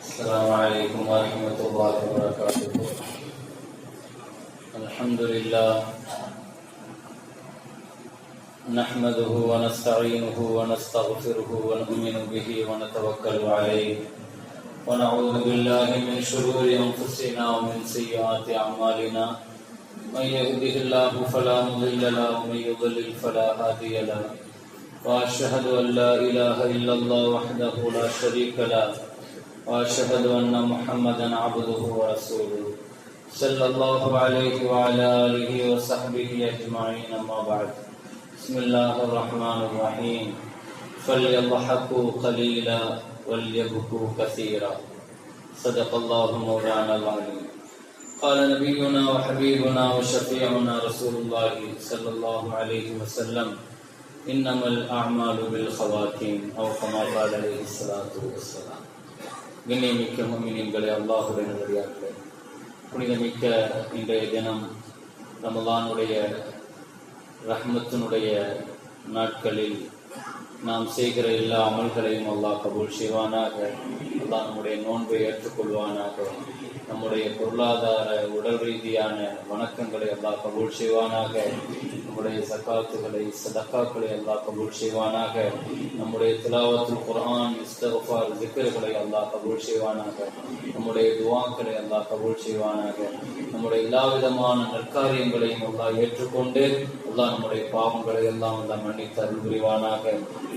السلام عليكم ورحمة الله وبركاته. الحمد لله نحمده ونستعينه ونستغفره ونؤمن به ونتوكل عليه ونعوذ بالله من شرور أنفسنا ومن سيئات أعمالنا. من يهده الله فلا مضل له، ومن يضلل فلا هادي له. وأشهد أن لا إله إلا الله وحده لا شريك له. واشهد ان محمدا عبده ورسوله. صلى الله عليه وعلى اله وصحبه اجمعين اما بعد. بسم الله الرحمن الرحيم. فليضحكوا قليلا وليبكوا كثيرا. صدق الله مولانا العليم. قال نبينا وحبيبنا وشفيعنا رسول الله صلى الله عليه وسلم انما الاعمال بالخواتيم او كما قال عليه الصلاه والسلام கண்ணியமிக்க முமினின்களே அல்லாஹுடைய நல்லடியார்களே புனிதமிக்க இன்றைய தினம் ரமலானுடைய ரஹ்மத்தினுடைய நாட்களில் நாம் செய்கிற எல்லா அமல்களையும் அல்லாஹ் கபூல் செய்வானாக அல்லாஹ் நம்முடைய நோன்பை ஏற்றுக்கொள்வானாக நம்முடைய பொருளாதார உடல் ரீதியான வணக்கங்களை அல்லாஹ் கபூல் செய்வானாக நம்முடைய சக்காத்துகளை சதக்காக்களை அல்லாஹ் கபூல் செய்வானாக. நம்முடைய திலாவத்துல் குரான் இஸ்தஃபார் ஜிக்கர்களை அல்லாஹ் கபூல் செய்வானாக. நம்முடைய துவாக்களை அல்லாஹ் கபூல் செய்வானாக. நம்முடைய எல்லா விதமான நற்காரியங்களையும் அல்லாஹ் ஏற்றுக்கொண்டு அல்லாஹ் நம்முடைய பாவங்களை எல்லாம் அல்லாஹ் மன்னித்து அருள் புரிவானாக.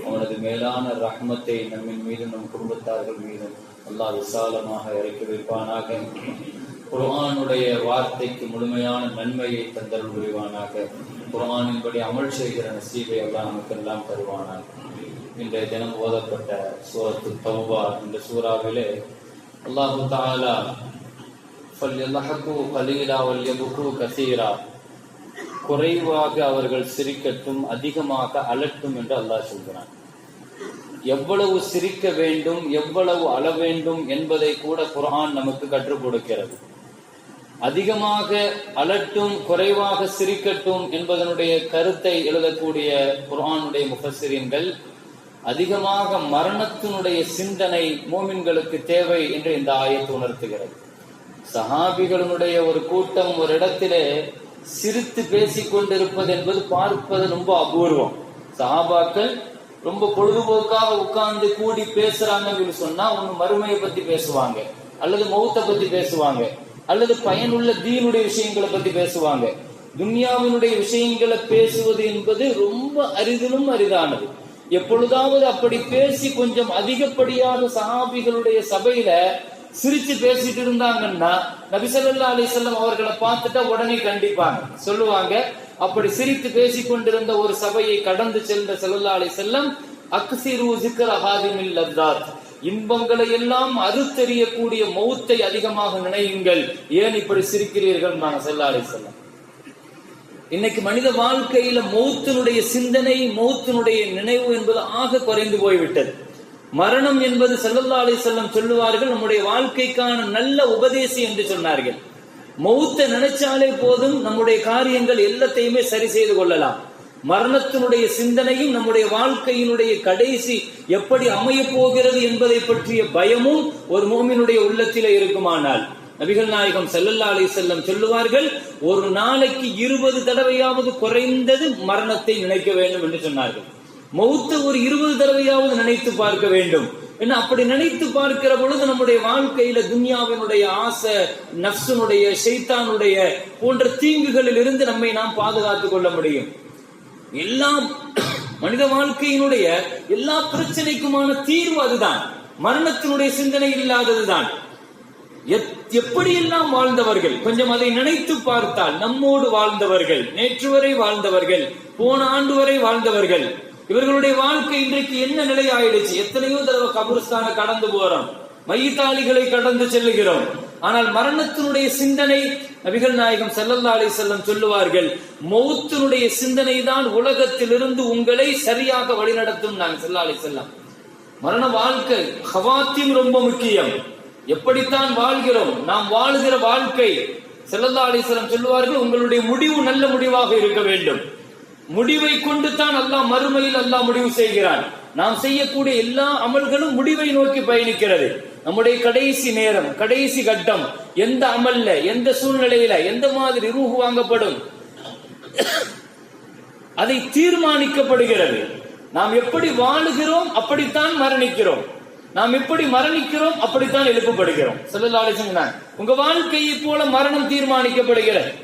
அவனது மேலான ரஹ்மத்தை நம்மின் மீது நம் குடும்பத்தார்கள் மீது அல்லாஹ் விசாலமாக இறக்கி வைப்பானாக. குர்ஆனுடைய வார்த்தைக்கு முழுமையான நன்மையை தந்தருள் புரிவானாக. குரானின்படி அமல் செய்கிற நசீவை எல்லாம் நமக்கு எல்லாம் தருவானான். இன்றைய தினம் ஓதப்பட்ட சூரத்து தௌபா இந்த சூறாவிலே அல்லாஹு தாலா கலீலா வல்யபுகு கசீரா. குறைவாக அவர்கள் சிரிக்கட்டும் அதிகமாக அலட்டும் என்று அல்லாஹ் சொல்கிறான். எவ்வளவு சிரிக்க வேண்டும் எவ்வளவு அள வேண்டும் என்பதை கூட குரான் நமக்கு கற்றுக் கொடுக்கிறது. அதிகமாக அலட்டும் குறைவாக சிரிக்கட்டும் என்பதனுடைய கருத்தை எழுதக்கூடிய குரானுடைய முகசிரியன்கள் அதிகமாக மரணத்தினுடைய சிந்தனை மோமின்களுக்கு தேவை என்று இந்த ஆயத்து உணர்த்துகிறது. சஹாபிகளுடைய ஒரு கூட்டம் ஒரு இடத்திலே சிரித்து பேசிக் கொண்டிருப்பது என்பது பார்ப்பது ரொம்ப அபூர்வம். சஹாபாக்கள் ரொம்ப பொழுதுபோக்காக உட்கார்ந்து கூடி பேசுறாங்கன்னு சொல்லி சொன்னா ஒன்னு மறுமையை பத்தி பேசுவாங்க அல்லது மௌத்தை பத்தி பேசுவாங்க. அல்லது பயனுள்ள தீனுடைய விஷயங்களை பத்தி பேசுவாங்க. துன்யாவினுடைய விஷயங்களை பேசுவது என்பது ரொம்ப அரிதிலும் அரிதானது. எப்பொழுதாவது அப்படி பேசி கொஞ்சம் அதிகப்படியாக சஹாபிகளுடைய சபையில சிரிச்சு பேசிட்டு இருந்தாங்கன்னா நபிசல்லா அலிசல்லம் அவர்களை பார்த்துட்டா உடனே கண்டிப்பாங்க. சொல்லுவாங்க அப்படி சிரித்து பேசிக் கொண்டிருந்த ஒரு சபையை கடந்து சென்ற செல்லல்லா அலிசல்லம் அக்சிரு சிக்கர் அகாதிமில் லத்தாத் இன்பங்களை எல்லாம் அறுத்தெறியக்கூடிய மௌத்தை அதிகமாக நினையுங்கள். ஏன் இப்படி சிரிக்கிறீர்கள் நாங்க செல்லா அலி இன்னைக்கு மனித வாழ்க்கையில மௌத்தினுடைய சிந்தனை மௌத்தினுடைய நினைவு என்பது ஆக குறைந்து போய்விட்டது. மரணம் என்பது செல்லல்லா செல்லம் சொல்லுவார்கள் நம்முடைய வாழ்க்கைக்கான நல்ல உபதேசி என்று சொன்னார்கள். மௌத்த நினைச்சாலே போதும் நம்முடைய காரியங்கள் எல்லாத்தையுமே சரி செய்து கொள்ளலாம். மரணத்தினுடைய சிந்தனையும் நம்முடைய வாழ்க்கையினுடைய கடைசி எப்படி அமைய போகிறது என்பதை பற்றிய பயமும் ஒரு மோமினுடைய உள்ளத்திலே இருக்குமானால் நபிகள் நாயகம் செல்லல்லா அலி செல்லம் சொல்லுவார்கள் ஒரு நாளைக்கு இருபது தடவையாவது குறைந்தது மரணத்தை நினைக்க வேண்டும் என்று சொன்னார்கள். மௌத்த ஒரு இருபது தடவையாவது நினைத்து பார்க்க வேண்டும். ஏன்னா அப்படி நினைத்து பார்க்கிற பொழுது நம்முடைய வாழ்க்கையில துன்யாவினுடைய ஆசை நப்சனுடைய ஷைத்தானுடைய போன்ற தீங்குகளில் இருந்து நம்மை நாம் பாதுகாத்துக் கொள்ள முடியும். எல்லாம் மனித வாழ்க்கையினுடைய எல்லா பிரச்சனைக்குமான தீர்வு அதுதான். மரணத்தினுடைய சிந்தனை இல்லாததுதான். எப்படியெல்லாம் வாழ்ந்தவர்கள் கொஞ்சம் அதை நினைத்து பார்த்தால் நம்மோடு வாழ்ந்தவர்கள் நேற்று வரை வாழ்ந்தவர்கள் போன ஆண்டு வரை வாழ்ந்தவர்கள் இவர்களுடைய வாழ்க்கை இன்றைக்கு என்ன நிலை ஆயிடுச்சு எத்தனையோ தடவை கபுரஸ்தான கடந்து போறோம். மையத்தாளிகளை கடந்து செல்லுகிறோம். ஆனால் மரணத்தினுடைய சிந்தனை நபிகள் நாயகம் செல்லல்லா அலி செல்லம் சொல்லுவார்கள் மௌத்தினுடைய சிந்தனை தான் உலகத்திலிருந்து உங்களை சரியாக வழிநடத்தும் நாங்கள் செல்லா அலி செல்லம் மரண வாழ்க்கை ஹவாத்தியம் ரொம்ப முக்கியம். எப்படித்தான் வாழ்கிறோம் நாம் வாழ்கிற வாழ்க்கை செல்லல்லா அலிஸ்லாம் சொல்லுவார்கள் உங்களுடைய முடிவு நல்ல முடிவாக இருக்க வேண்டும். முடிவை கொண்டு தான் அல்லாஹ் மறுமையில் அல்லாஹ் முடிவு செய்கிறான். நாம் செய்யக்கூடிய எல்லா அமல்களும் முடிவை நோக்கி பயணிக்கிறது. நம்முடைய கடைசி நேரம் கடைசி கட்டம் எந்த அமல்ல எந்த சூழ்நிலையில எந்த மாதிரி ரூஹு வாங்கப்படும்? அதை தீர்மானிக்கப்படுகிறது. நாம் எப்படி வாழுகிறோம் அப்படித்தான் மரணிக்கிறோம். நாம் எப்படி மரணிக்கிறோம் அப்படித்தான் எழுப்பப்படுகிறோம். செல்லலாலேசன் உங்க வாழ்க்கையை போல மரணம் தீர்மானிக்கப்படுகிறது.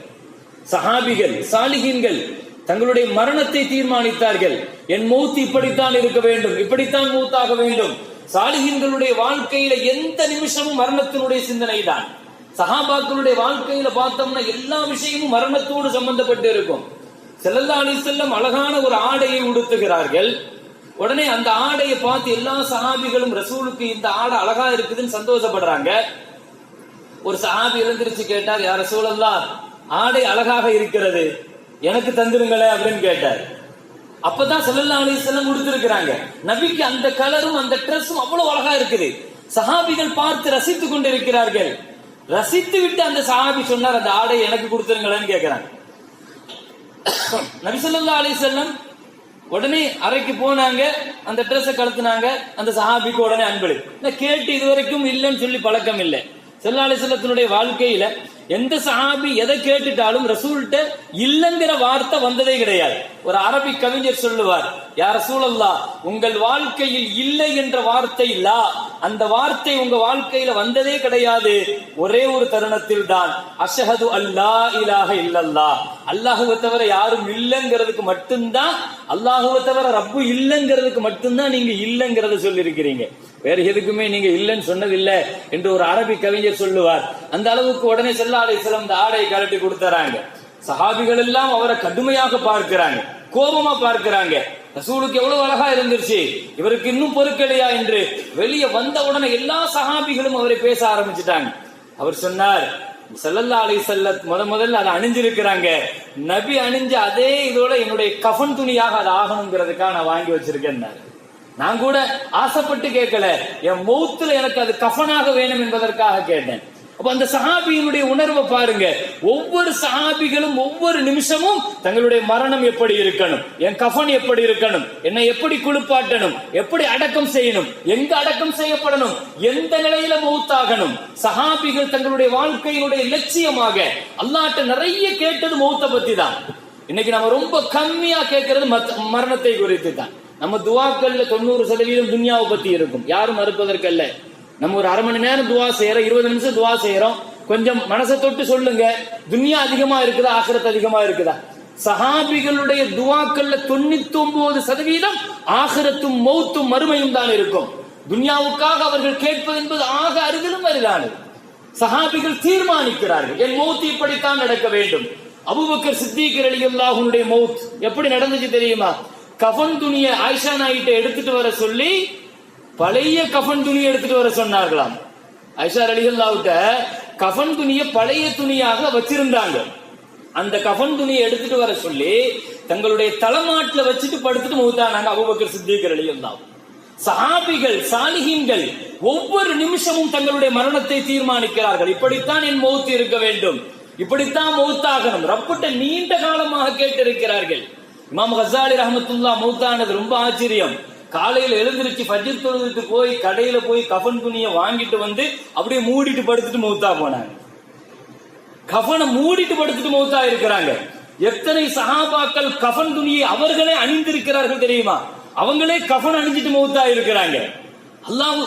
சஹாபிகள் சாலிகின்கள் தங்களுடைய மரணத்தை தீர்மானித்தார்கள். என் மூத்து இப்படித்தான் இருக்க வேண்டும் இப்படித்தான் மூத்தாக வேண்டும். சாலிகின்களுடைய வாழ்க்கையில எந்த நிமிஷமும் மரணத்தினுடைய சிந்தனை தான் சஹாபாக்களுடைய வாழ்க்கையில பார்த்தோம்னா எல்லா விஷயமும் மரணத்தோடு சம்பந்தப்பட்டு இருக்கும். செல்லல்லா அலி செல்லம் அழகான ஒரு ஆடையை உடுத்துகிறார்கள். உடனே அந்த ஆடையை பார்த்து எல்லா சஹாபிகளும் ரசூலுக்கு இந்த ஆடை அழகா இருக்குதுன்னு சந்தோஷப்படுறாங்க. ஒரு சஹாபி எழுந்திருச்சு கேட்டார் யார் ரசூலல்லா ஆடை அழகாக இருக்கிறது. எனக்கு தந்துருங்களே அப்படின்னு கேட்டார். அப்பதான் செல்லல்லா அலி செல்லம் கொடுத்திருக்கிறாங்க. நபிக்கு அந்த கலரும் அந்த ட்ரெஸ்ஸும் அவ்வளவு அழகா இருக்குது. சஹாபிகள் பார்த்து ரசித்துக் கொண்டிருக்கிறார்கள். ரசித்து விட்டு அந்த சஹாபி சொன்னார் அந்த ஆடை எனக்கு கொடுத்துருங்களேன்னு கேட்கிறாங்க நபிசல்லா அலி செல்லம் உடனே அறைக்கு போனாங்க அந்த ட்ரெஸ்ஸை கலத்துனாங்க அந்த சஹாபிக்கு உடனே அன்பளி கேட்டு இதுவரைக்கும் இல்லைன்னு சொல்லி பழக்கம் இல்லை. செல்லா அலி வாழ்க்கையில எந்த சஹாபி எதை கேட்டுட்டாலும் ரசூல்கிட்ட இல்லங்கிற வார்த்தை வந்ததே கிடையாது. ஒரு அரபி கவிஞர் சொல்லுவார் யார் ரசூலல்லா உங்கள் வாழ்க்கையில் இல்லை என்ற வார்த்தை இல்லா அந்த வார்த்தை உங்க வாழ்க்கையில வந்ததே கிடையாது. ஒரே ஒரு தருணத்தில் தான் அஷஹது அல்லா இலாக இல்லல்லா அல்லாஹுவை தவிர யாரும் இல்லைங்கிறதுக்கு மட்டும்தான் அல்லாஹுவை தவிர ரப்பு இல்லைங்கிறதுக்கு மட்டும்தான் நீங்க இல்லைங்கிறத சொல்லியிருக்கிறீங்க. வேற எதுக்குமே நீங்க இல்லைன்னு சொன்னதில்லை என்று ஒரு அரபி கவிஞர் சொல்லுவார். அந்த அளவுக்கு உடனே செல்லா அலை செல்லம் இந்த ஆடையை கலட்டி கொடுத்துறாங்க. சஹாபிகள் எல்லாம் அவரை கடுமையாக பார்க்கிறாங்க கோபமா பார்க்கிறாங்க. ரசூலுக்கு எவ்வளவு அழகா இருந்துருச்சு. இவருக்கு இன்னும் பொறுக்கலையா என்று வெளியே வந்த உடனே எல்லா சஹாபிகளும் அவரை பேச ஆரம்பிச்சிட்டாங்க. அவர் சொன்னார் செல்லல்லா அலை செல்ல முத முதல்ல அதை அணிஞ்சிருக்கிறாங்க. நபி அணிஞ்ச அதே இதோட என்னுடைய கஃன் துணியாக அது ஆகணுங்கிறதுக்காக நான் வாங்கி வச்சிருக்கேன் நான் கூட ஆசைப்பட்டு கேட்கல. என் மௌத்துல எனக்கு அது கஃனாக வேணும் என்பதற்காக கேட்டேன். அப்ப அந்த சஹாபியினுடைய உணர்வை பாருங்க. ஒவ்வொரு சஹாபிகளும் ஒவ்வொரு நிமிஷமும் தங்களுடைய மரணம் எப்படி இருக்கணும்? என் கஃன் எப்படி இருக்கணும்? என்னை எப்படி குளிப்பாட்டணும்? எப்படி அடக்கம் செய்யணும்? எங்க அடக்கம் செய்யப்படணும்? எந்த நிலையில மௌத்தாகணும்? சஹாபிகள் தங்களுடைய வாழ்க்கையினுடைய லட்சியமாக அல்லாட்ட நிறைய கேட்டது மௌத்த பத்தி தான் இன்னைக்கு நம்ம ரொம்ப கம்மியா கேட்கறது மரணத்தை குறித்து தான் நம்ம துவாக்கள்ல தொண்ணூறு சதவீதம் துன்யாவை பத்தி இருக்கும். யாரும் மறுப்பதற்கல்ல. நம்ம ஒரு அரை மணி நேரம் துவா செய்யறோம் இருபது நிமிஷம் துவா செய்யறோம். கொஞ்சம் மனசை தொட்டு சொல்லுங்க. துன்யா அதிகமா இருக்குதா ஆசிரத் அதிகமா இருக்குதா? சஹாபிகளுடைய துவாக்கள்ல தொண்ணூத்தி ஒன்பது சதவீதம் ஆகிரத்தும் மௌத்தும் மறுமையும் தான் இருக்கும். துன்யாவுக்காக அவர்கள் கேட்பது என்பது ஆக அருகிலும் அருகானது. சஹாபிகள் தீர்மானிக்கிறார்கள். என் மௌத்து இப்படித்தான் நடக்க வேண்டும். அபுபக்கர் சித்திகர் அலி அல்லாஹுடைய மௌத் எப்படி நடந்துச்சு தெரியுமா? கஃன் துணியை ஆயிஷா நாயிட்ட எடுத்துட்டு வர சொல்லி பழைய கஃன் துணியை எடுத்துட்டு வர சொன்னார்களாம். ஐஷா அலிஹல்லாவிட்ட கஃன் துணியை பழைய துணியாக வச்சிருந்தாங்க. அந்த கஃன் துணியை எடுத்துட்டு வர சொல்லி தங்களுடைய தலைமாட்டில் வச்சுட்டு படுத்துட்டு மூத்தானாங்க அபுபக்கர் சித்திகர் அலிகல்லாவும் சஹாபிகள் சாலிஹீன்கள் ஒவ்வொரு நிமிஷமும் தங்களுடைய மரணத்தை தீர்மானிக்கிறார்கள். இப்படித்தான் என் மௌத்து இருக்க வேண்டும். இப்படித்தான் மௌத்தாகணும். ரப்பிட்ட நீண்ட காலமாக கேட்டிருக்கிறார்கள். இமாம் ஹசாலி ரஹமத்துல்லா மௌத்தானது ரொம்ப ஆச்சரியம். காலையில எழுந்திருச்சு பஜ்ஜர் தொழுதுட்டு போய் கடையில போய் கஃன் துணியை வாங்கிட்டு வந்து அப்படியே மூடிட்டு படுத்துட்டு மௌத்தா போனாங்க. கஃனை மூடிட்டு படுத்துட்டு மௌத்தா இருக்கிறாங்க. எத்தனை சகாபாக்கள் கஃன் துணியை அவர்களே அணிந்திருக்கிறார்கள் தெரியுமா? அவங்களே கஃன் அணிஞ்சிட்டு மௌத்தா இருக்கிறாங்க. அல்லாஹ்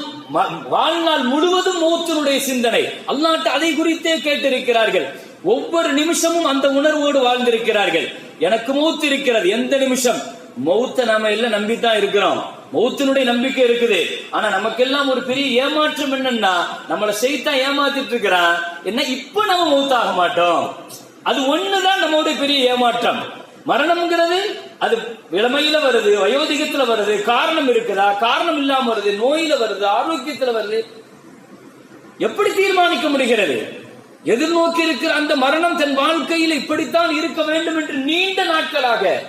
வாழ்நாள் முழுவதும் மௌத்தினுடைய சிந்தனை. அல்லாட்ட அதை குறித்தே கேட்டிருக்கிறார்கள். ஒவ்வொரு நிமிஷமும் அந்த உணர்வோடு வாழ்ந்திருக்கிறார்கள். எனக்கு மௌத்து இருக்கிறது. எந்த நிமிஷம்? மௌத்த நாம எல்லாம் நம்பித்தான் இருக்கிறோம். மௌத்தினுடைய நம்பிக்கை இருக்குது. ஆனா நமக்கெல்லாம் ஒரு பெரிய ஏமாற்றம் என்னன்னா நம்மளை செய்தான் ஏமாத்திட்டு இருக்கிறான் என்ன இப்ப நம்ம மௌத்தாக மாட்டோம்? அது ஒண்ணுதான் நம்மளுடைய பெரிய ஏமாற்றம். மரணம்ங்கிறது அது இளமையில வருது வயோதிகத்துல வருது காரணம் இருக்குதா? காரணம் இல்லாம வருது நோயில வருது ஆரோக்கியத்துல வருது. எப்படி தீர்மானிக்க முடிகிறது? எதிர்நோக்கி இருக்கிற அந்த மரணம் தன் வாழ்க்கையில் இப்படித்தான் இருக்க வேண்டும் என்று நீண்ட நாட்களாக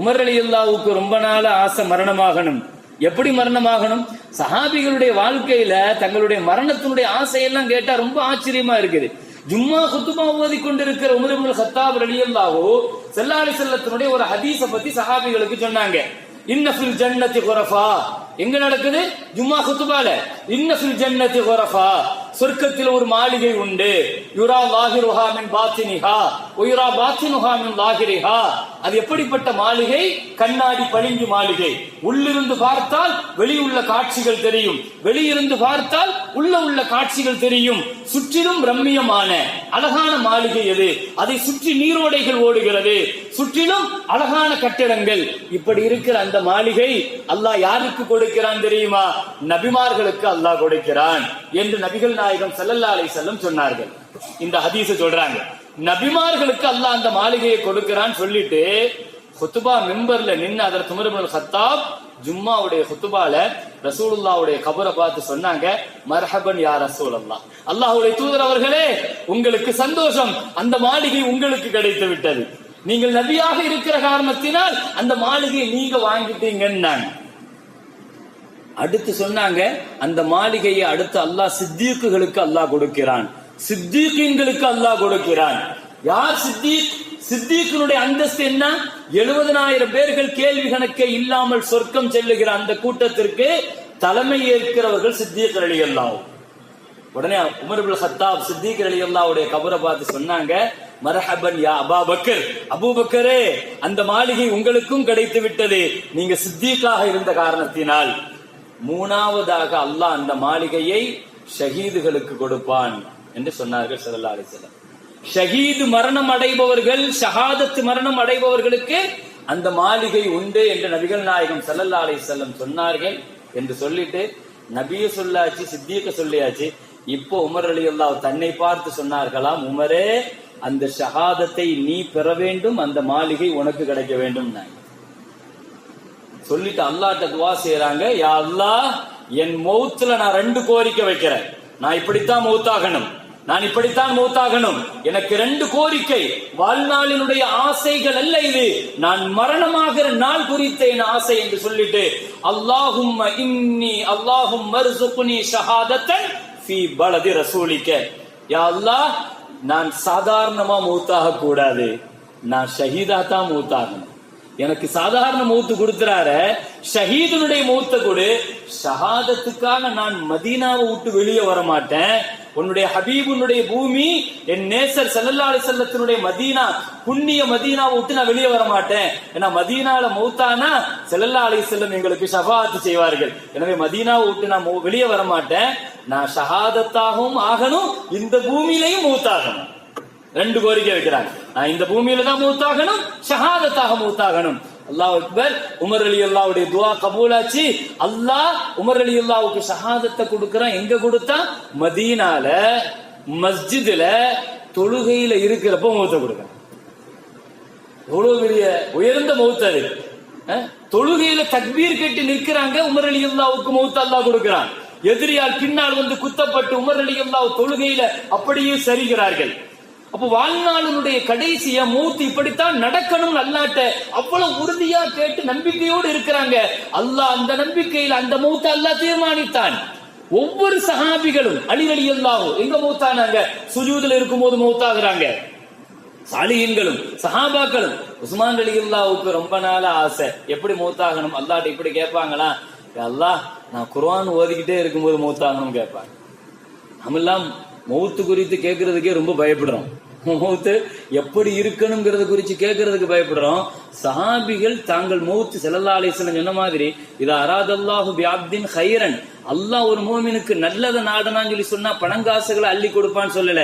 உமர் அலி அல்லாவுக்கு ரொம்ப நாள ஆசை மரணமாகணும். எப்படி மரணமாகணும்? சஹாபிகளுடைய வாழ்க்கையில தங்களுடைய மரணத்தினுடைய ஆசையெல்லாம் கேட்டா ரொம்ப ஆச்சரியமா இருக்குது. ஜும்மா குத்துமா ஓதி கொண்டிருக்கிற உமர் சத்தாப் அலி அல்லாவோ செல்லாலி செல்லத்தினுடைய ஒரு ஹதீஸ பத்தி சஹாபிகளுக்கு சொன்னாங்க. இன்னஃபில் ஜன்னத்தி குரஃபா. எங்க நடக்குது? ஜும்மா குத்துபால. இன்னஃபில் ஜன்னத்தி குரஃபா. சொர்க்கத்தில் ஒரு மாளிகை உண்டு. யுரா லாஹிருஹா மின் பாத்தினிஹா. உயுரா பாத்தினுஹா மின் லாகிரிஹா அது எப்படிப்பட்ட மாளிகை? கண்ணாடி பளிங்கு மாளிகை. உள்ளிருந்து பார்த்தால் வெளியுள்ள காட்சிகள் தெரியும். வெளியிருந்து பார்த்தால் உள்ள உள்ள காட்சிகள் தெரியும். சுற்றிலும் ரம்மியமான அழகான மாளிகை எது? அதை சுற்றி நீரோடைகள் ஓடுகிறது. சுற்றிலும் அழகான கட்டிடங்கள். இப்படி இருக்கிற அந்த மாளிகை அல்லாஹ் யாருக்கு கொடுக்கிறான் தெரியுமா? நபிமார்களுக்கு அல்லாஹ் கொடுக்கிறான் என்று நபிகள் நாயகம் செல்லல்லா அலை செல்லம் சொன்னார்கள். இந்த ஹதீச சொல்றாங்க. நபிமார்களுக்கு அல்லாஹ் அந்த மாளிகையை கொடுக்கிறான் சொல்லிட்டு ஹுத்துபா மெம்பர்ல நின்று அதில் துமருபுல் ஹத்தாப் ஜும்மாவுடைய ஹுத்துபால ரசூலுல்லாவுடைய கபரை பார்த்து சொன்னாங்க மர்ஹபன் யா ரசூல் அல்லா அல்லாஹுடைய தூதர் அவர்களே உங்களுக்கு சந்தோஷம். அந்த மாளிகை உங்களுக்கு கிடைத்து விட்டது. நீங்கள் நபியாக இருக்கிற காரணத்தினால் அந்த மாளிகையை நீங்க வாங்கிட்டீங்கன்னாங்க. அடுத்து சொன்னாங்க அந்த மாளிகையை அடுத்து அல்லாஹ் சித்தீக்குகளுக்கு அல்லாஹ் கொடுக்கிறான். சித்தீக்கின்களுக்கு அல்லாஹ் கொடுக்கிறான். யார் சித்தீக்? சித்தீக்கினுடைய அந்தஸ்து என்ன? எழுபதனாயிரம் பேர்கள் கேள்வி கணக்கே இல்லாமல் சொர்க்கம் செல்லுகிற அந்த கூட்டத்திற்கு தலைமை ஏற்கிறவர்கள் சித்தீக் அலி அல்லாஹ் உடனே உமர்புல் ஹத்தாப் சித்தீக்கர் அலி அல்லாவுடைய கபரை பார்த்து சொன்னாங்க மரஹபன் யா அபா பக்கர். அபூபக்கரே அந்த மாளிகை உங்களுக்கும் கிடைத்து விட்டது. நீங்க சித்தீக்காக இருந்த காரணத்தினால். மூணாவதாக அல்லாஹ் அந்த மாளிகையை ஷஹீதுகளுக்கு கொடுப்பான். என்று சொன்னார்கள் ஸல்லல்லாஹு அலைஹி ஷஹீது மரணம் அடைபவர்கள் ஷஹாதத்து மரணம் அடைபவர்களுக்கு அந்த மாளிகை உண்டு என்று நபிகள் நாயகம் சல்லல்லா அலி செல்லம் சொன்னார்கள் என்று சொல்லிட்டு நபிய சொல்லாச்சு சித்தியக்க சொல்லியாச்சு. இப்போ உமர் அலி அல்லாஹ் தன்னை பார்த்து சொன்னார்களாம் உமரே அந்த ஷஹாதத்தை நீ பெற வேண்டும் அந்த மாளிகை உனக்கு கிடைக்க வேண்டும் சொல்லிட்டு அல்லாட்ட துவா செய்யறாங்க யா அல்லாஹ் என் மௌத்துல நான் ரெண்டு கோரிக்கை வைக்கிறேன். நான் இப்படித்தான் மௌத்தாகணும். நான் இப்படித்தான் மூத்தாகணும். எனக்கு ரெண்டு கோரிக்கை. வாழ்நாளினுடைய ஆசைகள் அல்ல இது. நான் மரணமாகிற நாள் குறித்த என் ஆசை என்று சொல்லிட்டு அல்லாஹும் இன்னி அல்லாஹும் மர்சுகுனி ஷஹாதத்தன் ஃபி பலதி ரசூலிக்க. யா அல்லாஹ் நான் சாதாரணமா மூத்தாக கூடாது. நான் ஷஹீதா தான் மூத்தாகணும். எனக்கு சாதாரண மௌத்து கொடுத்துறாரு ஷஹீதனுடைய மூத்த கொடு. ஷஹாதத்துக்காக நான் மதீனாவை விட்டு வெளியே வர மாட்டேன் உன்னுடைய ஹபீபுனுடைய பூமி என் நேசர் செல்லல்லா செல்லத்தினுடைய மதீனா புண்ணிய மதீனாவை விட்டு நான் வெளியே வர மாட்டேன். ஏன்னா மதீனால மௌத்தானா? செல்லல்லா அலி செல்லம் எங்களுக்கு ஷஃபாத்து செய்வார்கள். எனவே மதீனாவை விட்டு நான் வெளியே வர மாட்டேன். நான் ஷஹாதத்தாகவும் ஆகணும் இந்த பூமியிலையும் மூத்தாகணும். ரெண்டு கோரிக்கை வைக்கிறாங்க. நான் இந்த பூமியில தான் மூத்தாகணும் ஷஹாதத்தாக மூத்தாகணும். அல்லாஹ் அக்பர் உமர் அலி அல்லாவுடைய துவா கபூலாச்சு. அல்லாஹ் உமர் அலி அல்லாவுக்கு சகாதத்தை கொடுக்கறான். எங்க கொடுத்தா? மதீனால மஸ்ஜிதுல தொழுகையில இருக்கிறப்ப முகத்தை கொடுக்கறான். எவ்வளவு பெரிய உயர்ந்த மௌத் அது. தொழுகையில தக்பீர் கட்டி நிற்கிறாங்க உமர் அலி அல்லாவுக்கு மௌத் அல்லாஹ் கொடுக்கிறான். எதிரியால் பின்னால் வந்து குத்தப்பட்டு உமர் அலி அல்லாஹ் தொழுகையில அப்படியே சரிகிறார்கள். அப்ப வாழ்நாளினுடைய கடைசிய மூத்து இப்படித்தான் நடக்கணும் அல்லாட்ட அவ்வளவு உறுதியா கேட்டு நம்பிக்கையோடு இருக்கிறாங்க. அல்லாஹ் அந்த நம்பிக்கையில் அந்த மூத்த அல்லாஹ் தீர்மானித்தான். ஒவ்வொரு சஹாபிகளும் அழிவழி அலி அல்லாஹும் எங்க மூத்தானாங்க? சுஜூதுல இருக்கும்போது மூத்தாகிறாங்க. சாலியன்களும் சஹாபாக்களும் உஸ்மான் அலி அல்லாவுக்கு ரொம்ப நாள ஆசை. எப்படி மூத்தாகணும்? அல்லாட்ட இப்படி கேட்பாங்களா? அல்லாஹ் நான் குர்வான் ஓதிக்கிட்டே இருக்கும்போது மூத்தாகணும் கேட்பாங்க. நம்மெல்லாம் மௌத்து குறித்து கேட்கறதுக்கே ரொம்ப பயப்படுறோம். மௌத்து எப்படி இருக்கணுங்கிறத குறித்து கேட்கறதுக்கு பயப்படுறோம். சஹாபிகள் தாங்கள் மௌத்து செல்லல்லா அலிஸ்லம் சொன்ன மாதிரி இது அராதல்லாஹு பியாப்தின் ஹைரன் அல்லாஹ் ஒரு மோமினுக்கு நல்லதை நாடனான்னு சொல்லி சொன்னா பணங்காசுகளை அள்ளி கொடுப்பான்னு சொல்லல.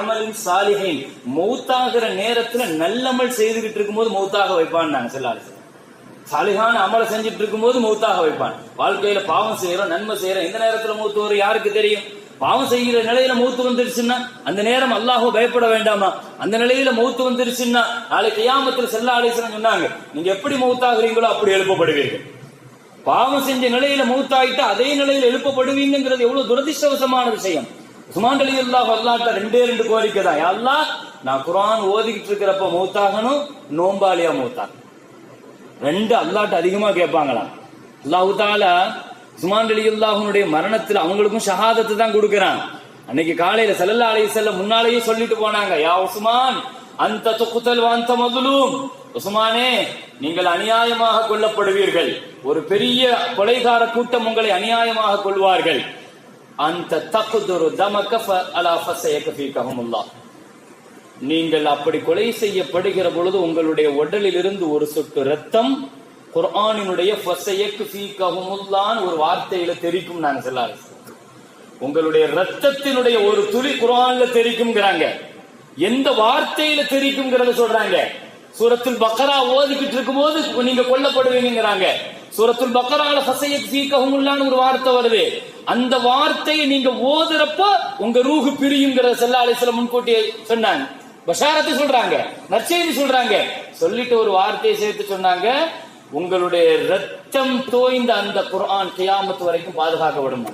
அமலின் சாலிஹின். மௌத்தாகிற நேரத்துல நல்லமல் செய்துகிட்டு இருக்கும்போது மௌத்தாக வைப்பான்னு நாங்க செல்லா அலிஸ்லம் அமலை செஞ்சுட்டு இருக்கும்போது மௌத்தாக வைப்பான். வாழ்க்கையில பாவம் செய்யறோம் நன்மை செய்யறோம். இந்த நேரத்துல மூத்தவர் வரும் யாருக்கு தெரியும்? பாவம் செய்கிற நிலையில மௌத்து வந்துருச்சுன்னா அந்த நேரம் அல்லாஹோ பயப்பட வேண்டாமா? அந்த நிலையில மௌத்து வந்துருச்சுன்னா நாளைக்கு கியாமத்தில் செல்ல ஆலேசனம் சொன்னாங்க நீங்க எப்படி மௌத்தாகிறீங்களோ அப்படி எழுப்பப்படுவீர்கள். பாவம் செஞ்ச நிலையில மூத்தாயிட்டா அதே நிலையில எழுப்பப்படுவீங்கிறது எவ்வளவு துரதிர்ஷ்டவசமான விஷயம். சுமாண்டலி அல்லாஹ் அல்லாட்ட ரெண்டே ரெண்டு கோரிக்கை தான். அல்லா அல்லாஹ் நான் குரான் ஓதிக்கிட்டு இருக்கிறப்ப மௌத்தாகணும் நோம்பாளியா மௌத்தா ரெண்டு அல்லாட்ட அதிகமா கேட்பாங்களாம். அல்லாஹு தாலா சுமான் அலி அல்லாஹனுடைய மரணத்தில் அவங்களுக்கும் ஷஹாதத்தை தான் கொடுக்கிறான். அன்னைக்கு காலையில ஸல்லல்லாஹு அலி செல்ல முன்னாலேயே சொல்லிட்டு போனாங்க யா உஸ்மான் அந்த துக்குத்தல் வாந்த மதுலும். உஸ்மானே நீங்கள் அநியாயமாக கொல்லப்படுவீர்கள். ஒரு பெரிய கொலைகார கூட்டம் உங்களை அநியாயமாக கொள்வார்கள் அந்த தகுதுரு தமக்க ஃப- நீங்கள் அப்படி கொலை செய்யப்படுகிற பொழுது உங்களுடைய உடலில் இருந்து ஒரு சொட்டு ரத்தம் குர்ஆனினுடைய ஒரு வார்த்தையில தெரிக்கும் நான் சொல்லாரு உங்களுடைய ரத்தத்தினுடைய ஒரு துளி குரான்ல தெரிக்கும்ங்கிறாங்க. எந்த வார்த்தையில தெரிக்கும்ங்கிறத சொல்றாங்க. சூரத்துல் பக்கரா ஓதிக்கிட்டு இருக்கும்போது நீங்க கொல்லப்படுவீங்கிறாங்க சூரத்துல் பக்கரால ஃபஸயக் ஃபீகஹுமுல்லான்னு ஒரு வார்த்தை வருது. அந்த வார்த்தையை நீங்க ஓதுறப்ப உங்க ரூஹு பிரியுங்கிறத ஸல்லல்லாஹு அலைஹி முன்கூட்டியே சொன்னாங்க. பஷாரத்தை சொல்றாங்க. நற்செய்தி சொல்றாங்க. சொல்லிட்டு ஒரு வார்த்தையை சேர்த்து சொன்னாங்க. உங்களுடைய ரத்தம் தோய்ந்த அந்த குர்ஆன் கியாமத்து வரைக்கும் பாதுகாக்கப்படும்.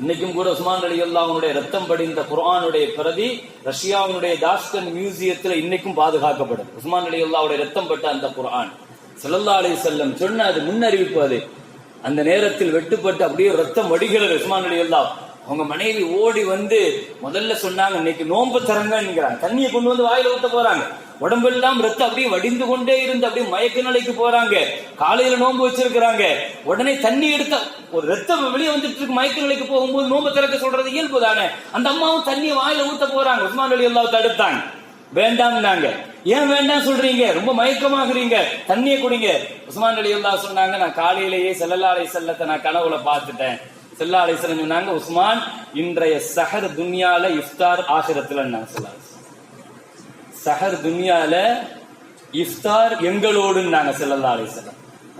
இன்னைக்கும் கூட உஸ்மான் அலி அல்லாவுடைய ரத்தம் படிந்த குர்ஆனுடைய பிரதி ரஷ்யாவினுடைய தாஸ்கன் மியூசியத்துல இன்னைக்கும் பாதுகாக்கப்படும். உஸ்மான் அலி அல்லாவுடைய ரத்தம் பட்ட அந்த குரான் ஸல்லல்லாஹு அலி செல்லம் சொன்ன அது முன்னறிவிப்பு அது. அந்த நேரத்தில் வெட்டுப்பட்டு அப்படியே ரத்தம் வடிகிறது உஸ்மான் அலி அல்லாஹ் அவங்க மனைவி ஓடி வந்து முதல்ல சொன்னாங்க இன்னைக்கு நோன்பு தரங்கிறாங்க தண்ணியை கொண்டு வந்து வாயில ஊத்த போறாங்க. உடம்பெல்லாம் ரத்தம் அப்படியே வடிந்து கொண்டே இருந்து அப்படியே மயக்க நிலைக்கு போறாங்க. காலையில நோன்பு வச்சிருக்கிறாங்க. உடனே தண்ணி எடுத்த ஒரு ரத்தம் வெளியே வந்துட்டு இருக்கு. மயக்க நிலைக்கு போகும்போது நோன்பு திறக்க சொல்றது இயல்பு தானே. அந்த அம்மாவும் தண்ணியை வாயில ஊத்த போறாங்க. உஸ்மான் அலி அல்லாஹ் தடுத்தாங்க வேண்டாம்னாங்க. ஏன் வேண்டாம் சொல்றீங்க? ரொம்ப மயக்கமாகறீங்க. தண்ணியை குடிங்க. உஸ்மான் அலி அல்லா சொன்னாங்க நான் காலையிலேயே செல்லலாலை செல்லத்தை நான் கனவுல பார்த்துட்டேன். செல்லா அலிஸ்லம் சொன்னாங்க உஸ்மான் இன்றைய சஹர் துன்யால இஃப்தார் ஆசிரத்துல நான் சஹர் துன்யால இஃப்தார் எங்களோடு நாங்க செல்லல்லா அலிஸ்லாம்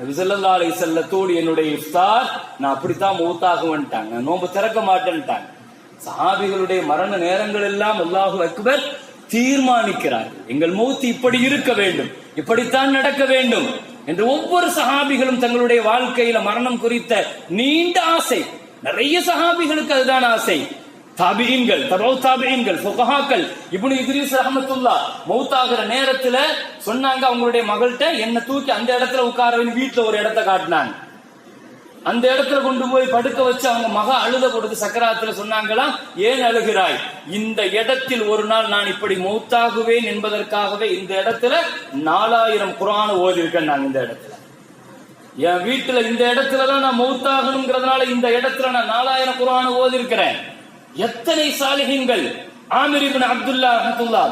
விசல்லா அலி செல்லத்தோடு என்னுடைய இஃப்தார் நான் அப்படித்தான் மௌத்தாகுவேன்ட்டாங்க. நோம்பு திறக்க மாட்டேன்ட்டாங்க. சஹாபிகளுடைய மரண நேரங்கள் எல்லாம் அல்லாஹு அக்பர் தீர்மானிக்கிறார். எங்கள் மௌத்து இப்படி இருக்க வேண்டும் இப்படித்தான் நடக்க வேண்டும் என்று ஒவ்வொரு சஹாபிகளும் தங்களுடைய வாழ்க்கையில மரணம் குறித்த நீண்ட ஆசை நிறைய சஹாபிகளுக்கு அதுதான் ஆசை. தாபியன்கள் தபௌ தாபியன்கள் ஃபுகஹாக்கள் இப்னு இத்ரீஸ் ரஹமத்துல்லா மௌத்தாகிற நேரத்துல சொன்னாங்க அவங்களுடைய மகள்கிட்ட என்ன தூக்கி அந்த இடத்துல உட்கார வீட்டுல ஒரு இடத்த காட்டினாங்க. அந்த இடத்துல கொண்டு போய் படுக்க வச்சு அவங்க மக அழுத கொடுத்து சக்கராத்துல சொன்னாங்களாம் ஏன் அழுகிறாய்? இந்த இடத்தில் ஒரு நாள் நான் இப்படி மௌத்தாகுவேன் என்பதற்காகவே இந்த இடத்துல நாலாயிரம் குரான ஓதி இருக்கேன் நான் இந்த இடத்துல. என் வீட்டுல இந்த இடத்துல தான் நான் மௌத்தாகணுங்கிறதுனால இந்த இடத்துல நான் நாலாயிரம் குரான ஓதி இருக்கிறேன் எத்தனை சாலிகங்கள் ஆமிர் இப்னு அப்துல்லா அப்துல்லா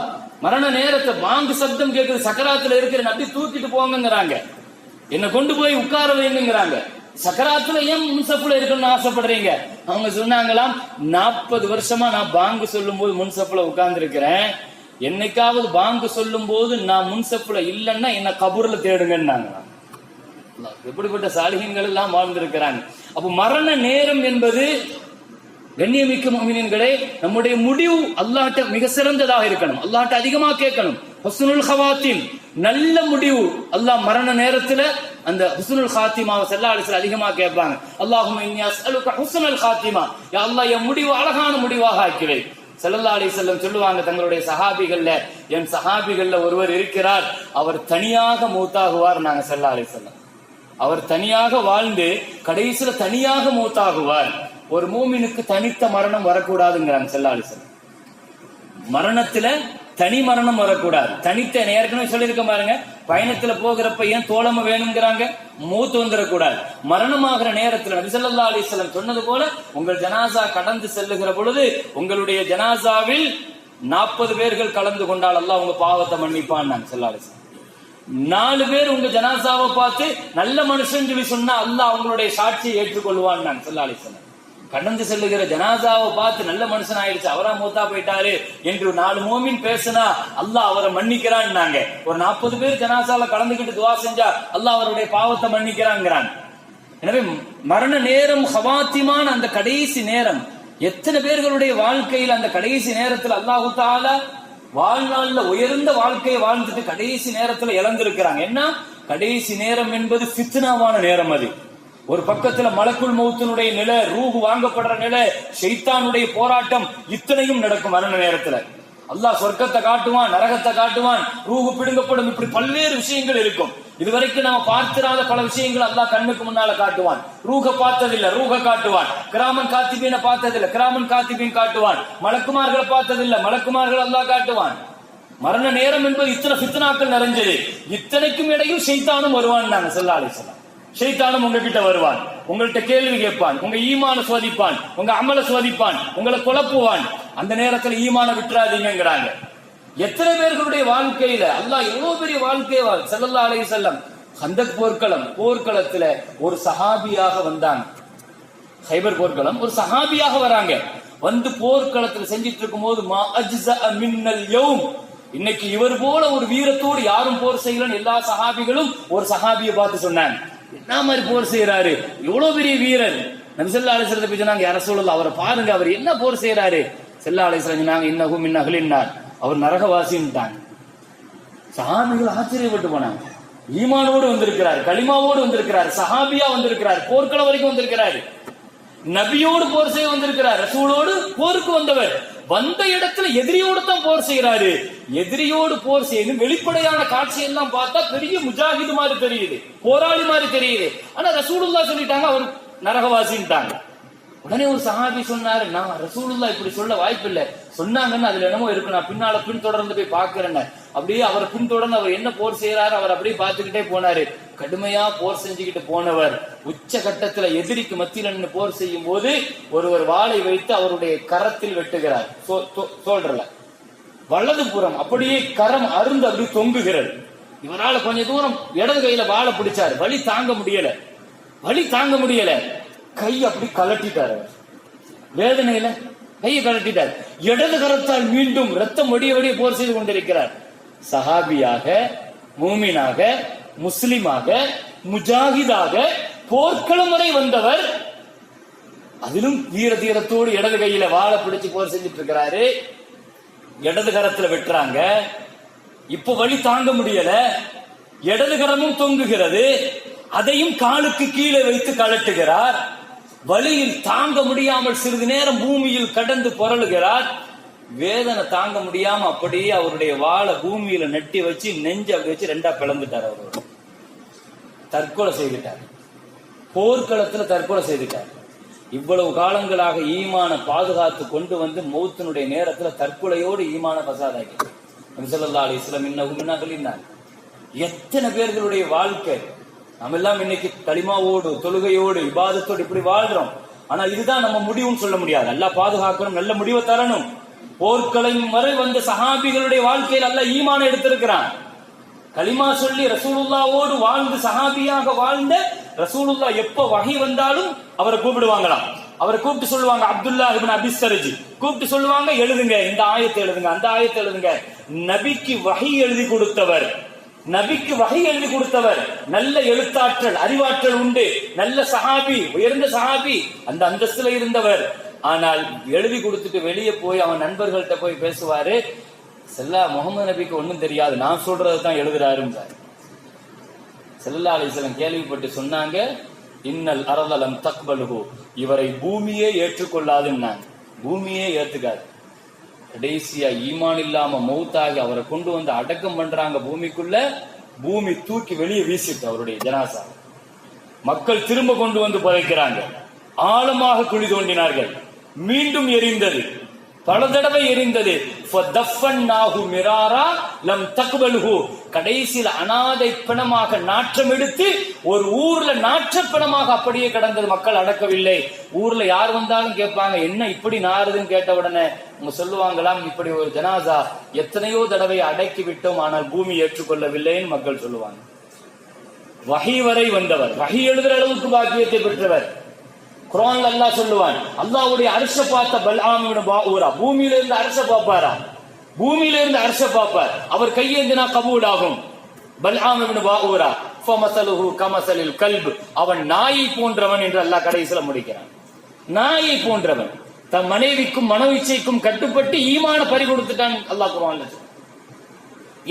மரண நேரத்தை பாங்கு சப்தம் கேட்குது சக்கராத்துல இருக்கிற நபி தூக்கிட்டு போங்கங்கிறாங்க. என்ன கொண்டு போய் உட்கார வைங்கிறாங்க சக்கராத்துல ஏன் முன்சப்புல இருக்கணும்னு ஆசைப்படுறீங்க? அவங்க சொன்னாங்களாம் நாற்பது வருஷமா நான் பாங்கு சொல்லும் போது முன்சப்புல உட்கார்ந்து இருக்கிறேன் என்னைக்காவது பாங்கு சொல்லும் போது நான் முன்சப்புல இல்லைன்னா என்ன கபூர்ல தேடுங்கன்னாங்களாம். எப்படிப்பட்ட சாலிகங்கள் எல்லாம் வாழ்ந்திருக்கிறாங்க அப்ப மரண நேரம் என்பது கண்ணியமிக்க மோமினங்களே நம்முடைய முடிவு அல்லாட்ட மிக சிறந்ததாக இருக்கணும். அல்லாட்ட அதிகமா கேட்கணும். ஹுஸ்னுல் ஹவாத்தின் நல்ல முடிவு அல்லாஹ் மரண நேரத்துல அந்த ஹுஸ்னுல் ஹாத்திமாவை செல்லா அதிகமாக அதிகமா கேட்பாங்க. அல்லாஹும் இன்னி ஹுஸ்னுல் ஹாத்திமா யா அல்லாஹ் என் முடிவு அழகான முடிவாக ஆக்கிவை செல்லல்லா அலி செல்லம் சொல்லுவாங்க தங்களுடைய சஹாபிகள்ல என் சஹாபிகள்ல ஒருவர் இருக்கிறார் அவர் தனியாக மூத்தாகுவார் நாங்க செல்லா அலி செல்லம் அவர் தனியாக வாழ்ந்து கடைசியில தனியாக மூத்தாகுவார். ஒரு மூமினுக்கு தனித்த மரணம் வரக்கூடாதுங்கிறாங்க செல்லாலிசன் மரணத்துல தனி மரணம் வரக்கூடாது. தனித்த ஏற்கனவே சொல்லியிருக்க பாருங்க. பயணத்துல போகிறப்ப ஏன் தோழமை வேணுங்கிறாங்க? மூத்து வந்துடக்கூடாது மரணமாகிற நேரத்துல நபிசல்லா அலிஸ்லம் சொன்னது போல உங்கள் ஜனாசா கடந்து செல்லுகிற பொழுது உங்களுடைய ஜனாசாவில் நாற்பது பேர்கள் கலந்து கொண்டால் அல்ல உங்க பாவத்தை மன்னிப்பான் நான் செல்லாலிசன் நாலு பேர் உங்க ஜனாசாவை பார்த்து நல்ல மனுஷன் சொல்லி சொன்னா அல்லாஹ் அவங்களுடைய சாட்சியை ஏற்றுக்கொள்வான் நான் செல்லாலி சொன்னேன் கடந்து செல்லுகிற ஜனாசாவை பார்த்து நல்ல மனுஷன் ஆயிடுச்சு அவரா மூத்தா போயிட்டாரு என்று நாலு மோமின் பேசினா அல்லாஹ் அவரை மன்னிக்கிறான்னாங்க ஒரு நாற்பது பேர் ஜனாசால கலந்துக்கிட்டு துவா செஞ்சா அல்லாஹ் அவருடைய பாவத்தை மன்னிக்கிறாங்கிறான். எனவே மரண நேரம் ஹவாத்திமான அந்த கடைசி நேரம். எத்தனை பேர்களுடைய வாழ்க்கையில் அந்த கடைசி நேரத்தில் அல்லாஹு தாலா வாழ்நாள்ல உயர்ந்த வாழ்க்கையை வாழ்ந்துட்டு கடைசி நேரத்துல இழந்திருக்கிறாங்க. என்ன? கடைசி நேரம் என்பது சித்தனாவான நேரம் அது. ஒரு பக்கத்துல மலக்குள் மௌத்தினுடைய நிலை ரூஹு வாங்கப்படுற நிலை சைத்தானுடைய போராட்டம் இத்தனையும் நடக்கும். மரண நேரத்துல. அல்லாஹ் சொர்க்கத்தை காட்டுவான் நரகத்தை காட்டுவான் ரூஹு பிடுங்கப்படும். இப்படி பல்வேறு விஷயங்கள் இருக்கும். இதுவரைக்கும் நாம பார்த்திராத பல விஷயங்கள் அல்லாஹ் கண்ணுக்கு முன்னால காட்டுவான். ரூக பார்த்ததில்ல ரூக காட்டுவான். கிராமன் காத்திபீனை பார்த்ததில்ல கிராமன் காத்திபீன் காட்டுவான். மலக்குமார்களை பார்த்ததில்ல மலக்குமார்கள் அல்லாஹ் காட்டுவான். மரண நேரம் என்பது இத்தனை பித்தனாக்கள் நிறைஞ்சது. இத்தனைக்கும் இடையும் சைத்தானும் வருவான் நாங்க செல்லா சொல்லலாம் ஷைத்தானும் உங்ககிட்ட வருவான். உங்கள்கிட்ட கேள்வி கேட்பான். உங்க ஈமான சோதிப்பான். உங்க அமல சோதிப்பான். உங்களை குழப்புவான். அந்த நேரத்துல ஈமான விட்டுறாதீங்கிறாங்க எத்தனை பேர்களுடைய வாழ்க்கையில அல்லாஹ் எவ்வளவு பெரிய வாழ்க்கையை செல்லல்லா அலைஹி செல்லம் அந்த போர்க்களம் போர்க்களத்துல ஒரு சஹாபியாக வந்தாங்க ஹைபர் போர்க்களம் ஒரு சஹாபியாக வராங்க. வந்து போர்க்களத்துல செஞ்சிட்டு இருக்கும் போது மா இன்னைக்கு இவர் போல ஒரு வீரத்தோடு யாரும் போர் செய்யலன்னு எல்லா சஹாபிகளும் ஒரு சஹாபியை பார்த்து சொன்னாங்க. என்ன மாதிரி போர் செய்யறாரு எவ்வளவு பெரிய வீரர். நபிசல்லா அலிஸ்வரத்தை பற்றி நாங்க யார சொல்லல அவரை பாருங்க அவர் என்ன போர் செய்யறாரு செல்லா அலிஸ்வரன் நாங்க இன்னகும் இன்னகலின்னார் அவர் நரகவாசின்ட்டாங்க சஹாபிகள் ஆச்சரியப்பட்டு போனாங்க. ஈமானோடு வந்திருக்கிறார் களிமாவோடு வந்திருக்கிறார் சஹாபியா வந்திருக்கிறார் போர்க்களம் வரைக்கும் வந்திருக்கிறார். நபியோடு போர் செய்ய வந்திருக்கிறார் ரசூலோடு போருக்கு வந்தவர். வந்த இடத்துல எதிரியோடு தான் போர் செய்யறாரு எதிரியோடு போர் செய்யணும் வெளிப்படையான காட்சி எல்லாம் பார்த்தா பெரிய முஜாஹிது மாதிரி தெரியுது போராளி மாதிரி தெரியுது. ஆனா ரசூலுல்லா சொல்லிட்டாங்க அவர் நரகவாசின்ட்டாங்க. உடனே ஒரு சஹாபி சொன்னாரு நான் ரசூலுல்லா இப்படி சொல்ல வாய்ப்பில்லை. சொன்னாங்கன்னு அதுல என்னமோ இருக்கு நான் பின்னால தொடர்ந்து போய் பாக்குறேன்னு அப்படியே அவரை பின்தொடர்ந்து அவர் என்ன போர் செய்யறாரு அவர் அப்படியே பார்த்துக்கிட்டே போனாரு. கடுமையா போர் செஞ்சுக்கிட்டு போனவர். உச்ச கட்டத்துல எதிரிக்கு மத்தியில் நின்று போர் செய்யும் போது ஒருவர் வாளை வைத்து அவருடைய கரத்தில் வெட்டுகிறார். சோ- தோ- வலது புறம் அப்படியே கரம் அருந்து அப்படி தொங்குகிறது. இவரால கொஞ்ச தூரம் இடது கையில வாழை பிடிச்சாரு. வலி தாங்க முடியல. வலி தாங்க முடியல. கை அப்படி கலட்டிட்டாரு. வேதனையில கையை கலட்டிட்டார். இடது கரத்தால் மீண்டும் ரத்தம் வடிய வடிய போர் செய்து கொண்டிருக்கிறார். சஹாபியாக மூமினாக முஸ்லிமாக முஜாஹிதாக போர்க்களம் வரை வந்தவர். அதிலும் வீர தீரத்தோடு இடது கையில வாழை பிடிச்சு போர் செஞ்சுட்டு இருக்கிறாரு இடது கரத்துல வெட்டுறாங்க. இப்ப வழி தாங்க முடியல. இடது கரமும் தொங்குகிறது. அதையும் காலுக்கு கீழே வைத்து கலட்டுகிறார் வழியில் தாங்க முடியாமல் சிறிது நேரம் பூமியில் கடந்து புரளுகிறார். வேதனை தாங்க முடியாம அப்படியே அவருடைய வாழை பூமியில நட்டி வச்சு நெஞ்ச அப்படி வச்சு ரெண்டா பிளந்துட்டார் அவர். தற்கொலை செய்துட்டார். போர்க்களத்துல தற்கொலை செய்துட்டார். இவ்வளவு காலங்களாக ஈமான பாதுகாத்து கொண்டு வந்து மௌத்தினுடைய நேரத்துல தற்கொலையோடு ஈமான பசாதாக்கி நபிசல்லா அலி இஸ்லாம் இன்னும் எத்தனை பேர்களுடைய வாழ்க்கை நம்ம எல்லாம் இன்னைக்கு களிமாவோடு தொழுகையோடு இபாதத்தோடு இப்படி வாழ்றோம். ஆனா இதுதான் நம்ம முடிவுன்னு சொல்ல முடியாது. நல்லா பாதுகாக்கணும் நல்ல முடிவை தரணும். போர்க்களம் வரை வந்த சஹாபிகளுடைய வாழ்க்கையில் அல்ல ஈமான எடுத்திருக்கிறான். கலிமா சொல்லி ரசூலுல்லாவோடு வாழ்ந்து சஹாபியாக வாழ்ந்த ரசூலுல்லா எப்ப வகை வந்தாலும் அவரை கூப்பிடுவாங்களாம். அவரை கூப்பிட்டு சொல்லுவாங்க அப்துல்லா இபின் அபிஸ்தரஜி கூப்பிட்டு சொல்லுவாங்க எழுதுங்க இந்த ஆயத்தை எழுதுங்க அந்த ஆயத்தை எழுதுங்க. நபிக்கு வகை எழுதி கொடுத்தவர். நபிக்கு வகை எழுதி கொடுத்தவர். நல்ல எழுத்தாற்றல் அறிவாற்றல் உண்டு. நல்ல சஹாபி உயர்ந்த சஹாபி அந்த அந்தஸ்துல இருந்தவர். ஆனால் எழுதி கொடுத்துட்டு வெளியே போய் அவன் நண்பர்கள்ட்ட போய் பேசுவாரு செல்லா முகமது நபிக்கு ஒண்ணும் தெரியாது. நான் சொல்றது தான் எழுதுறாருன்றார் செல்லா அலிசலம் கேள்விப்பட்டு சொன்னாங்க இன்னல் அறதலம் தக்பலுகு இவரை பூமியே ஏற்றுக்கொள்ளாதுன்னாங்க. பூமியே ஏத்துக்காது. கடைசியா ஈமான் இல்லாம மௌத்தாகி அவரை கொண்டு வந்து அடக்கம் பண்றாங்க பூமிக்குள்ள. பூமி தூக்கி வெளியே வீசிட்டு அவருடைய ஜனாசா. மக்கள் திரும்ப கொண்டு வந்து புதைக்கிறாங்க. ஆழமாக குழி தோண்டினார்கள். மீண்டும் எரிந்தது. பல தடவை எரிந்தது. மிராரா லம் தக்பல்ஹு கடைசியில் அனாதை பிணமாக நாற்றம் எடுத்து ஒரு ஊர்ல நாற்ற பிணமாக அப்படியே கிடந்தது. மக்கள் அடக்கவில்லை. ஊர்ல யார் வந்தாலும் கேட்பாங்க என்ன இப்படி நாறுதுன்னு கேட்ட உடனே? அவங்க சொல்லுவாங்களாம் இப்படி ஒரு ஜனாசா எத்தனையோ தடவை அடக்கி விட்டோம் ஆனால் பூமி ஏற்றுக்கொள்ளவில்லைன்னு மக்கள் சொல்லுவாங்க. வகை வரை வந்தவர். வகை எழுதுற அளவுக்கு பாக்கியத்தை பெற்றவர். குரான்ல அல்லாஹ் சொல்லுவான் அல்லாஹ்வுடைய அரச பார்த்த பல்ஆமியோட பாஊரா பூமியில இருந்து அரச பார்ப்பாரா? பூமியில இருந்து அரச பார்ப்பார். அவர் கையேந்தினா கபூல் ஆகும் பல்ஆம் இப்னு ஃபமசலுஹு கமசலில் கல்ப். அவன் நாயை போன்றவன் என்று அல்லாஹ் கடைசியில முடிக்கிறான். நாயை போன்றவன். தன் மனைவிக்கும் மனோயிச்சைக்கும் கட்டுப்பட்டு ஈமான பறி கொடுத்துட்டான் அல்லாஹ் குரான்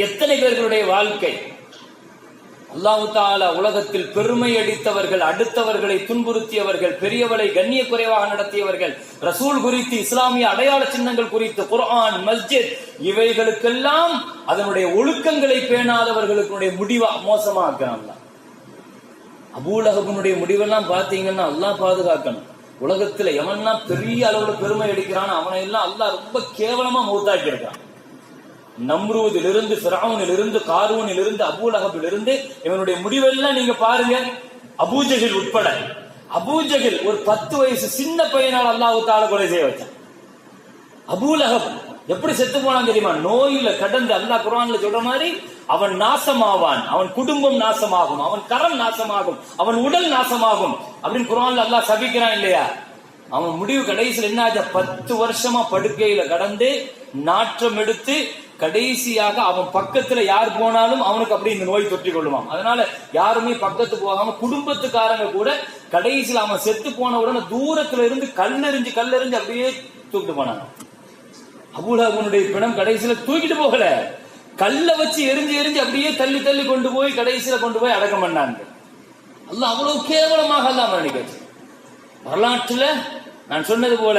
எத்தனை பேர்களுடைய வாழ்க்கை அல்லாஹு தாலா உலகத்தில் பெருமை அடித்தவர்கள் அடுத்தவர்களை துன்புறுத்தியவர்கள் பெரியவளை கண்ணிய குறைவாக நடத்தியவர்கள் ரசூல் குறித்து இஸ்லாமிய அடையாள சின்னங்கள் குறித்து குர்ஆன் மஸ்ஜித் இவைகளுக்கெல்லாம் அதனுடைய ஒழுக்கங்களை பேணாதவர்களுக்கு முடிவா மோசமாக்கிறான் அபூலகபனுடைய முடிவெல்லாம் பாத்தீங்கன்னா அல்லாஹ் பாதுகாக்கணும். உலகத்துல எவன்லாம் பெரிய அளவுல பெருமை அடிக்கிறான் அவனை எல்லாம் அல்லாஹ் ரொம்ப கேவலமா மூத்தாக்கி இருக்கான் நம்ரூதிலிருந்து ஃபிரௌனிலிருந்து காரூனிலிருந்து அபூலகபிலிருந்து இவனுடைய முடிவெல்லாம் நீங்க பாருங்க. அபூஜகில் உட்பட. அபூஜகில் ஒரு பத்து வயசு சின்ன பையனால் அல்லாஹு தால கொலை செய்ய வச்சான். அபூலகப் எப்படி செத்து போனான் தெரியுமா? நோயில கடந்து அல்லாஹ் குரான்ல சொல்ற மாதிரி அவன் நாசமாவான். அவன் குடும்பம் நாசமாகும். அவன் கரம் நாசமாகும். அவன் உடல் நாசமாகும். அப்படின்னு குரான்ல அல்லாஹ் சபிக்கிறான் இல்லையா? அவன் முடிவு கடைசியில் என்ன ஆச்சு பத்து வருஷமா படுக்கையில கடந்து நாற்றம் எடுத்து கடைசியாக அவன் பக்கத்துல யார் போனாலும் அவனுக்கு அப்படி இந்த நோய் தொற்றி கொள்ளுவான். அதனால யாருமே பக்கத்து போகாம குடும்பத்துக்காரங்க கூட கடைசியில் அவன் செத்து போன உடனே தூரத்துல இருந்து கல்லெறிஞ்சு கல்லெறிஞ்சு அப்படியே தூக்கிட்டு போனாங்க. அபுலகனுடைய பிணம் கடைசியில தூக்கிட்டு போகல. கல்ல வச்சு எரிஞ்சு எரிஞ்சு அப்படியே தள்ளி தள்ளி கொண்டு போய் கடைசியில கொண்டு போய் அடக்கம் பண்ணாங்க. அல்ல அவ்வளவு கேவலமாக அல்லாம நினைக்கிறது வரலாற்றுல நான் சொன்னது போல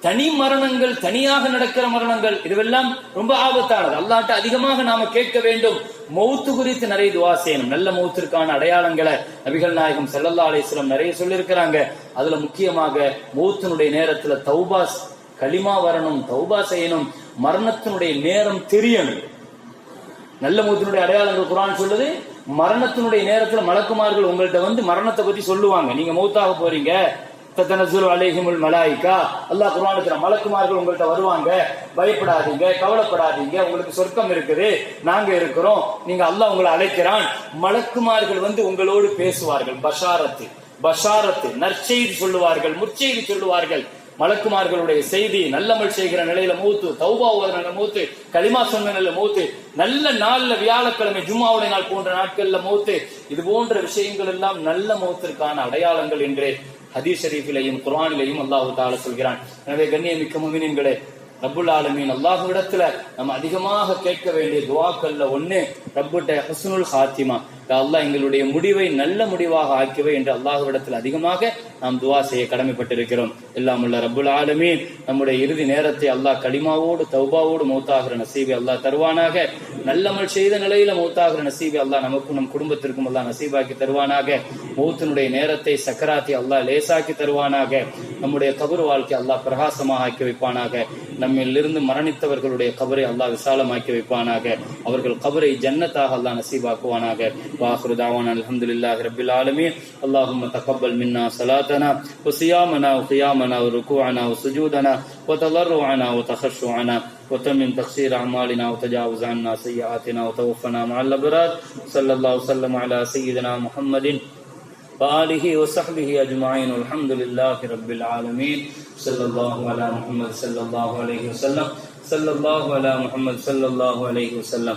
தனி மரணங்கள் தனியாக நடக்கிற மரணங்கள் இதுவெல்லாம் ரொம்ப ஆபத்தானது. அல்லாட்ட அதிகமாக நாம கேட்க வேண்டும். மௌத்து குறித்து நிறைய துவா செய்யணும். நல்ல மௌத்திற்கான அடையாளங்களை நபிகள் நாயகம் செல்லல்லா அலிஸ்லம் நிறைய சொல்லியிருக்கிறாங்க. அதுல முக்கியமாக மௌத்தினுடைய நேரத்துல தௌபாஸ் களிமா வரணும் தௌபா செய்யணும். மரணத்தினுடைய நேரம் தெரியணும். நல்ல மூத்தினுடைய அடையாளங்கள் குரான் சொல்லுது. மரணத்தினுடைய நேரத்துல மலக்குமார்கள் உங்கள்ட்ட வந்து மரணத்தை பத்தி சொல்லுவாங்க. நீங்க மௌத்தாக போறீங்க. தத்தனசுல் அல்லாஹ் மலக்குமார்கள் உங்கள்கிட்ட வருவாங்க. பயப்படாதீங்க கவலைப்படாதீங்க. உங்களுக்கு சொர்க்கம் இருக்குது நாங்க இருக்கிறோம். நீங்க அல்லாஹ் உங்களை அழைக்கிறான். மலக்குமார்கள் வந்து உங்களோடு பேசுவார்கள். பஷாரத்து பஷாரத்து நற்செய்தி சொல்லுவார்கள் முற்செய்தி சொல்லுவார்கள். மலக்குமார்களுடைய செய்தி நல்லமல் செய்கிற நிலையில மூத்து தௌபா ஓதுற மூத்து களிமா சொன்ன நிலையில மூத்து நல்ல நாள்ல வியாழக்கிழமை ஜும்மாவுடைய நாள் போன்ற நாட்கள்ல மூத்து இது போன்ற விஷயங்கள் எல்லாம் நல்ல மூத்திற்கான அடையாளங்கள் என்று ஹதீஸ் ஷரீஃபிலையும் குரானிலையும் அல்லாஹு தால சொல்கிறான். எனவே கண்ணியமிக்க முமினின்களே ரப்புல் ஆலமீன் அல்லாஹ்விடத்துல நம்ம அதிகமாக கேட்க வேண்டிய துவாக்கள்ல ஒண்ணு ரப்புட்ட ஹஸ்னுல் ஹாத்திமா. அல்லாஹ் எங்களுடைய முடிவை நல்ல முடிவாக ஆக்கிவை என்று அல்லாஹுவிடத்தில் அதிகமாக நாம் துவா செய்ய கடமைப்பட்டிருக்கிறோம். எல்லாம் உள்ள ரபுல் ஆலமே நம்முடைய இறுதி நேரத்தை அல்லாஹ் களிமாவோடு தௌபாவோடு மௌத்தாகிற நசீபை அல்லாஹ் தருவானாக. நல்லமல் செய்த நிலையில மௌத்தாகிற நசீபை அல்லாஹ் நமக்கும் நம் குடும்பத்திற்கும் அல்லாஹ் நசீபாக்கி தருவானாக. மௌத்தினுடைய நேரத்தை சக்கராத்தி அல்லாஹ் லேசாக்கி தருவானாக. நம்முடைய கபர் வாழ்க்கை அல்லாஹ் பிரகாசமாக ஆக்கி வைப்பானாக. நம்மிலிருந்து மரணித்தவர்களுடைய கபரை அல்லாஹ் விசாலமாக்கி வைப்பானாக. அவர்கள் கபரை ஜன்னத்தாக அல்லாஹ் நசீபாக்குவானாக. وآخر دعوانا الحمد لله رب العالمين. اللهم تقبل منا صلاتنا وصيامنا وقيامنا وركوعنا وسجودنا وتضرعنا وتخشعنا وتمن تقصير أعمالنا وتجاوز عنا سيئاتنا وتوفنا مع الأبرار. صلى الله وسلم على سيدنا محمد وآله وصحبه أجمعين. والحمد لله رب العالمين. صلى الله على محمد صلى الله عليه وسلم. صلى الله على محمد صلى الله عليه وسلم.